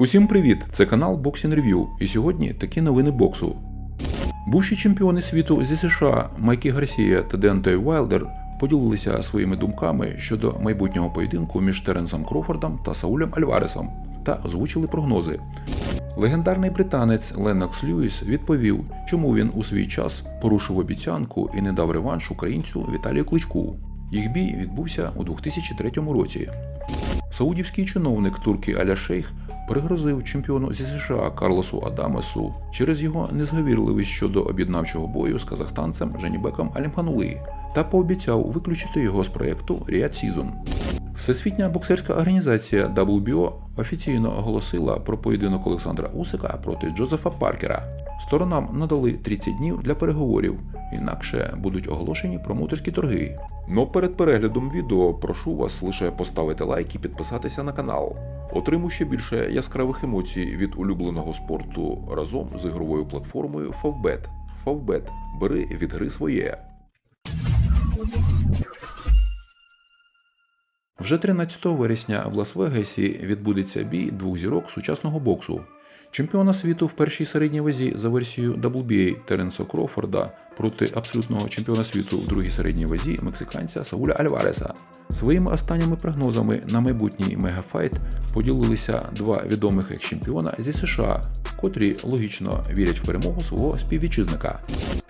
Усім привіт! Це канал Boxing Review, і сьогодні такі новини боксу. Бувші чемпіони світу зі США Майкі Гарсія та Деонтей Вайлдер поділилися своїми думками щодо майбутнього поєдинку між Теренсом Крофордом та Саулем Альваресом та озвучили прогнози. Легендарний британець Леннокс Льюіс відповів, чому він у свій час порушив обіцянку і не дав реванш українцю Віталію Кличку. Їх бій відбувся у 2003 році. Саудівський чиновник турки Аля Шейх пригрозив чемпіону зі США Карлосу Адамесу через його незговірливість щодо об'єднавчого бою з казахстанцем Женібеком Алімханули та пообіцяв виключити його з проєкту Ріад Сізон. Всесвітня боксерська організація WBO офіційно оголосила про поєдинок Олександра Усика проти Джозефа Паркера. Сторонам надали 30 днів для переговорів, інакше будуть оголошені промоутерські торги. Но перед переглядом відео прошу вас лише поставити лайк і підписатися на канал. Отримуй ще більше яскравих емоцій від улюбленого спорту разом з ігровою платформою Favbet. Favbet. Бери від гри своє. Вже 13 вересня в Лас-Вегасі відбудеться бій двох зірок сучасного боксу. Чемпіона світу в першій середній вазі за версією WBA Теренса Крофорда проти абсолютного чемпіона світу в другій середній вазі мексиканця Сауля Альвареса. Своїми останніми прогнозами на майбутній мегафайт поділилися два відомих екс-чемпіона зі США, котрі логічно вірять в перемогу свого співвітчизника.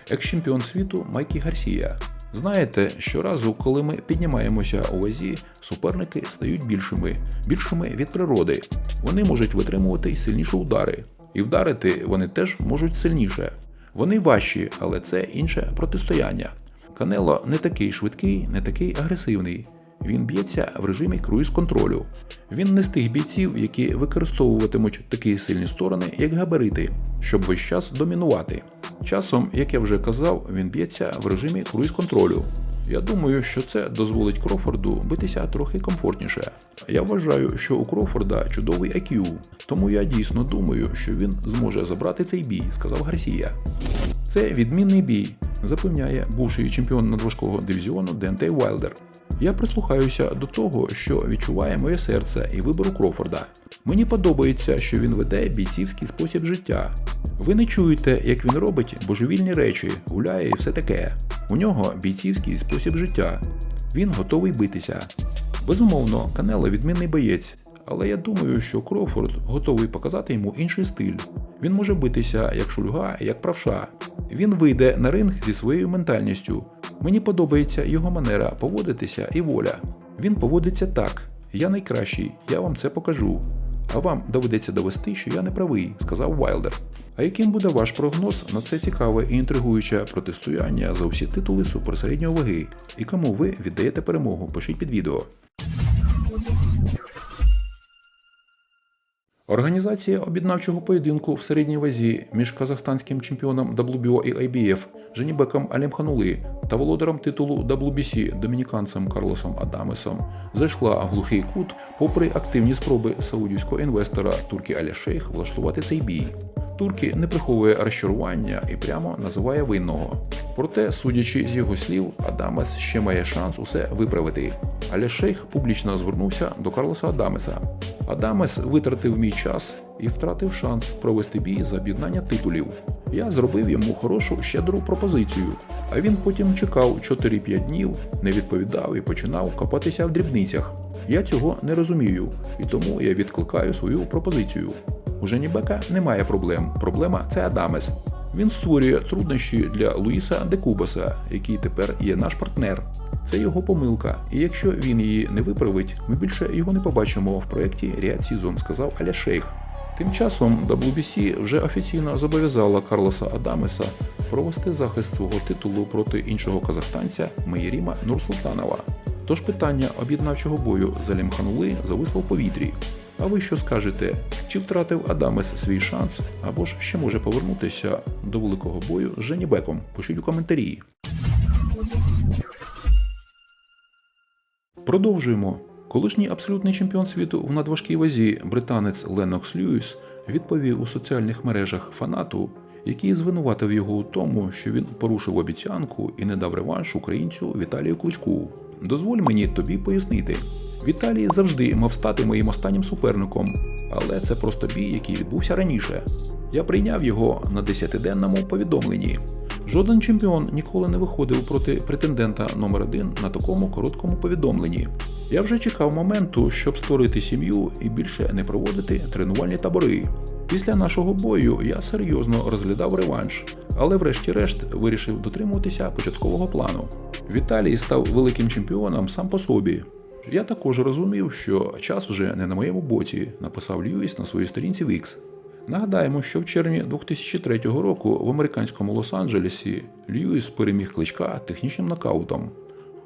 Екс-чемпіон світу Майкі Гарсія. Знаєте, щоразу, коли ми піднімаємося у вазі, суперники стають більшими, більшими від природи. Вони можуть витримувати й сильніші удари, і вдарити вони теж можуть сильніше. Вони важчі, але це інше протистояння. Канело не такий швидкий, не такий агресивний. Він б'ється в режимі круїз-контролю. Він не з тих бійців, які використовуватимуть такі сильні сторони, як габарити, щоб весь час домінувати. Часом, як я вже казав, він б'ється в режимі круїз-контролю. Я думаю, що це дозволить Крофорду битися трохи комфортніше. Я вважаю, що у Крофорда чудовий IQ, тому я дійсно думаю, що він зможе забрати цей бій, сказав Гарсія. Це відмінний бій, запевняє бувший чемпіон надважкого дивізіону Дентей Вайлдер. Я прислухаюся до того, що відчуває моє серце і вибору Крофорда. Мені подобається, що він веде бійцівський спосіб життя. Ви не чуєте, як він робить божевільні речі, гуляє і все таке. У нього бійцівський спосіб життя. Він готовий битися. Безумовно, Канело відмінний боєць, але я думаю, що Крофорд готовий показати йому інший стиль. Він може битися як шульга, як правша. Він вийде на ринг зі своєю ментальністю. Мені подобається його манера поводитися і воля. Він поводиться так. Я найкращий, я вам це покажу. А вам доведеться довести, що я не правий, сказав Вайлдер. А яким буде ваш прогноз на це цікаве і інтригуюче протистояння за усі титули суперсередньої ваги? І кому ви віддаєте перемогу? Пишіть під відео. Організація об'єднавчого поєдинку в середній вазі між казахстанським чемпіоном WBO і IBF Женібеком Алімханули та володарем титулу WBC домініканцем Карлосом Адамесом зайшла в глухий кут, попри активні спроби саудівського інвестора Турки Аля Шейх влаштувати цей бій. Турки не приховує розчарування і прямо називає винного. Проте, судячи з його слів, Адамес ще має шанс усе виправити. Але шейх публічно звернувся до Карлоса Адамеса. Адамес витратив мій час і втратив шанс провести бій за об'єднання титулів. Я зробив йому хорошу щедру пропозицію, а він потім чекав 4-5 днів, не відповідав і починав копатися в дрібницях. Я цього не розумію, і тому я відкликаю свою пропозицію. У Женібека немає проблем. Проблема це Адамес. Він створює труднощі для Луїса Декубаса, який тепер є наш партнер. Це його помилка, і якщо він її не виправить, ми більше його не побачимо в проєкті Ріад Сізон, сказав Аля Шейх. Тим часом WBC вже офіційно зобов'язала Карлоса Адамеса провести захист свого титулу проти іншого казахстанця Мейріма Нурсултанова. Тож питання об'єднавчого бою за Лімханули зависло в повітрі. А ви що скажете? Чи втратив Адамес свій шанс, або ж ще може повернутися до великого бою з Женібеком? Пишіть у коментарі. Продовжуємо. Колишній абсолютний чемпіон світу в надважкій вазі британець Леннокс Льюіс відповів у соціальних мережах фанату, який звинуватив його у тому, що він порушив обіцянку і не дав реванш українцю Віталію Кличку. Дозволь мені тобі пояснити. Віталій завжди мав стати моїм останнім суперником, але це просто бій, який відбувся раніше. Я прийняв його на 10-денному повідомленні. Жоден чемпіон ніколи не виходив проти претендента номер 1 на такому короткому повідомленні. Я вже чекав моменту, щоб створити сім'ю і більше не проводити тренувальні табори. Після нашого бою я серйозно розглядав реванш, але врешті-решт вирішив дотримуватися початкового плану. Віталій став великим чемпіоном сам по собі. Я також розумів, що час вже не на моєму боці, написав Льюіс на своїй сторінці в X. Нагадаємо, що в червні 2003 року в американському Лос-Анджелесі Льюіс переміг кличка технічним нокаутом.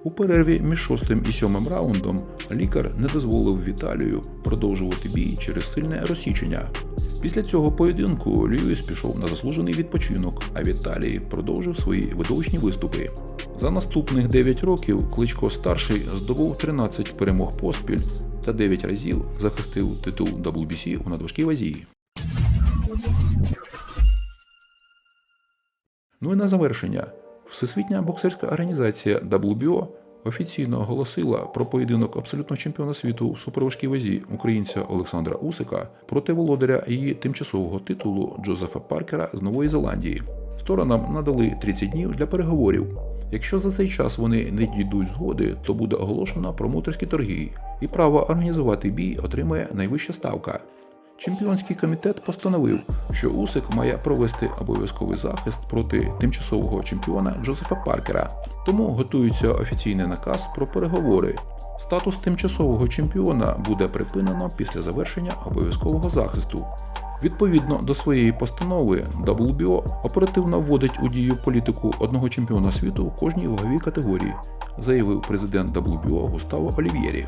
У перерві між шостим і сьомим раундом лікар не дозволив Віталію продовжувати бій через сильне розсічення. Після цього поєдинку Льюіс пішов на заслужений відпочинок, а Віталій продовжив свої видовищні виступи. За наступних 9 років Кличко старший здобув 13 перемог поспіль та 9 разів захистив титул WBC у надважкій вазі. Ну і на завершення. Всесвітня боксерська організація WBO офіційно оголосила про поєдинок абсолютного чемпіона світу у суперважкій вазі українця Олександра Усика проти володаря її тимчасового титулу Джозефа Паркера з Нової Зеландії. Сторонам надали 30 днів для переговорів. Якщо за цей час вони не дійдуть згоди, то буде оголошено промоутерські торги, і право організувати бій отримає найвища ставка. Чемпіонський комітет постановив, що Усик має провести обов'язковий захист проти тимчасового чемпіона Джозефа Паркера, тому готується офіційний наказ про переговори. Статус тимчасового чемпіона буде припинено після завершення обов'язкового захисту. Відповідно до своєї постанови, WBO оперативно вводить у дію політику одного чемпіона світу в кожній ваговій категорії, заявив президент WBO Густаво Олів'єрі.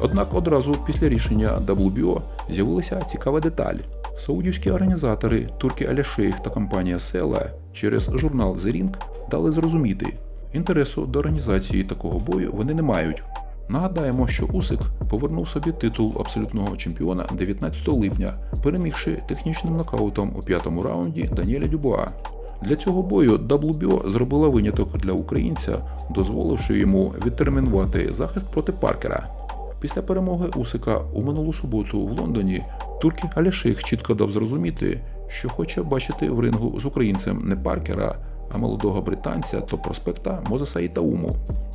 Однак одразу після рішення WBO з'явилася цікава деталь. Саудівські організатори Туркі Аляшейх та компанія Села через журнал The Ring дали зрозуміти, інтересу до організації такого бою вони не мають. Нагадаємо, що Усик повернув собі титул абсолютного чемпіона 19 липня, перемігши технічним нокаутом у п'ятому раунді Даніеля Дюбуа. Для цього бою WBO зробила виняток для українця, дозволивши йому відтермінувати захист проти Паркера. Після перемоги Усика у минулу суботу в Лондоні Туркі Аляших чітко дав зрозуміти, що хоче бачити в рингу з українцем не Паркера, молодого британця та проспекта Мозеса Ітауму.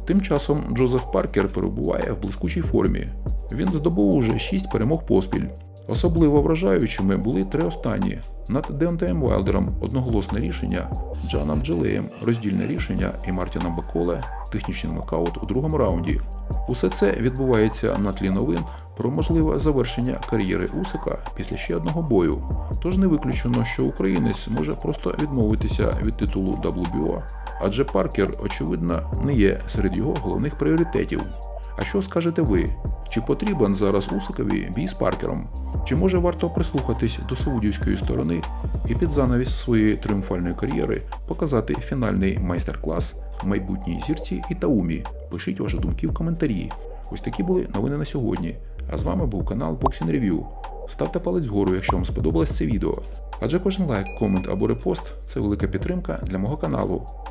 Тим часом Джозеф Паркер перебуває в блискучій формі. Він здобув уже 6 перемог поспіль. Особливо вражаючими були три останні над Деонтеєм Вайлдером одноголосне рішення, Джаном Джелеєм роздільне рішення і Мартіном Баколе технічний нокаут у другому раунді. Усе це відбувається на тлі новин про можливе завершення кар'єри Усика після ще одного бою. Тож не виключено, що українець може просто відмовитися від титулу WBO, адже Паркер, очевидно, не є серед його головних пріоритетів. А що скажете ви? Чи потрібен зараз Усикові бій з Паркером? Чи може варто прислухатись до саудівської сторони і під занавіс своєї тріумфальної кар'єри показати фінальний майстер-клас майбутній зірці Ітаумі? Пишіть ваші думки в коментарі. Ось такі були новини на сьогодні. А з вами був канал Boxing Review. Ставте палець вгору, якщо вам сподобалось це відео. Адже кожен лайк, комент або репост це велика підтримка для мого каналу.